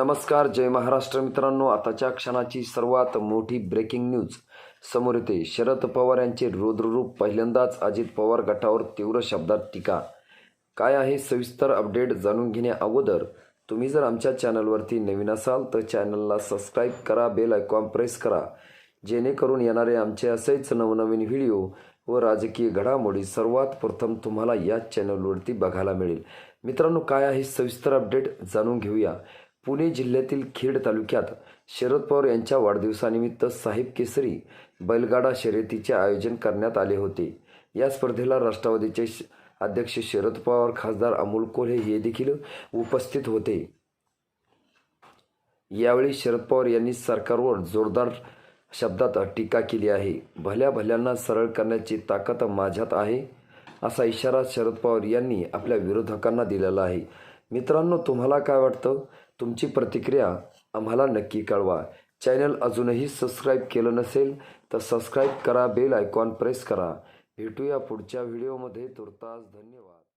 नमस्कार जय महाराष्ट्र मित्रांनो. आताच्या क्षणाची सर्वात मोठी ब्रेकिंग न्यूज समोर येते शरद पवार यांचे रुद्ररूप पहिल्यांदाच अजित पवार गटावर तीव्र शब्दात टीका. काय आहे सविस्तर अपडेट जाणून घेण्या अगोदर? तुम्ही जर आमच्या चॅनलवरती नवीन असाल तर चॅनलला सबस्क्राईब करा बेल आयकॉन प्रेस करा. जेणेकरून येणारे आमचे असेच नवनवीन व्हिडिओ व राजकीय घडामोडी सर्वात प्रथम तुम्हाला याच चॅनलवरती बघायला मिळेल. मित्रांनो काय आहे सविस्तर अपडेट जाणून घेऊया. पुणे जिल्ह्यातील खेड तालुक्यात शरद पवार यांच्या वाढदिवसानिमित्त साहिब केसरी बैलगाडा शर्यतीचे आयोजन करण्यात आले होते. या स्पर्धेला राष्ट्रवादीचे अध्यक्ष शरद पवार खासदार अमोल कोल्हे हे देखील उपस्थित होते. यावेळी शरद पवार यांनी सरकारवर जोरदार शब्दात टीका केली आहे. भल्या भल्यांना सरळ करण्याची ताकद माझ्यात आहे असा इशारा शरद पवार यांनी आपल्या विरोधकांना दिलेला आहे. मित्रांनो तुम्हाला काय वाटतं? तुमची प्रतिक्रिया आम्हाला नक्की कळवा. चॅनल अजूनही सबस्क्राईब केलं नसेल तर सबस्क्राईब करा बेल आयकॉन प्रेस करा. भेटूया पुढच्या व्हिडिओमध्ये. तुर्तास धन्यवाद.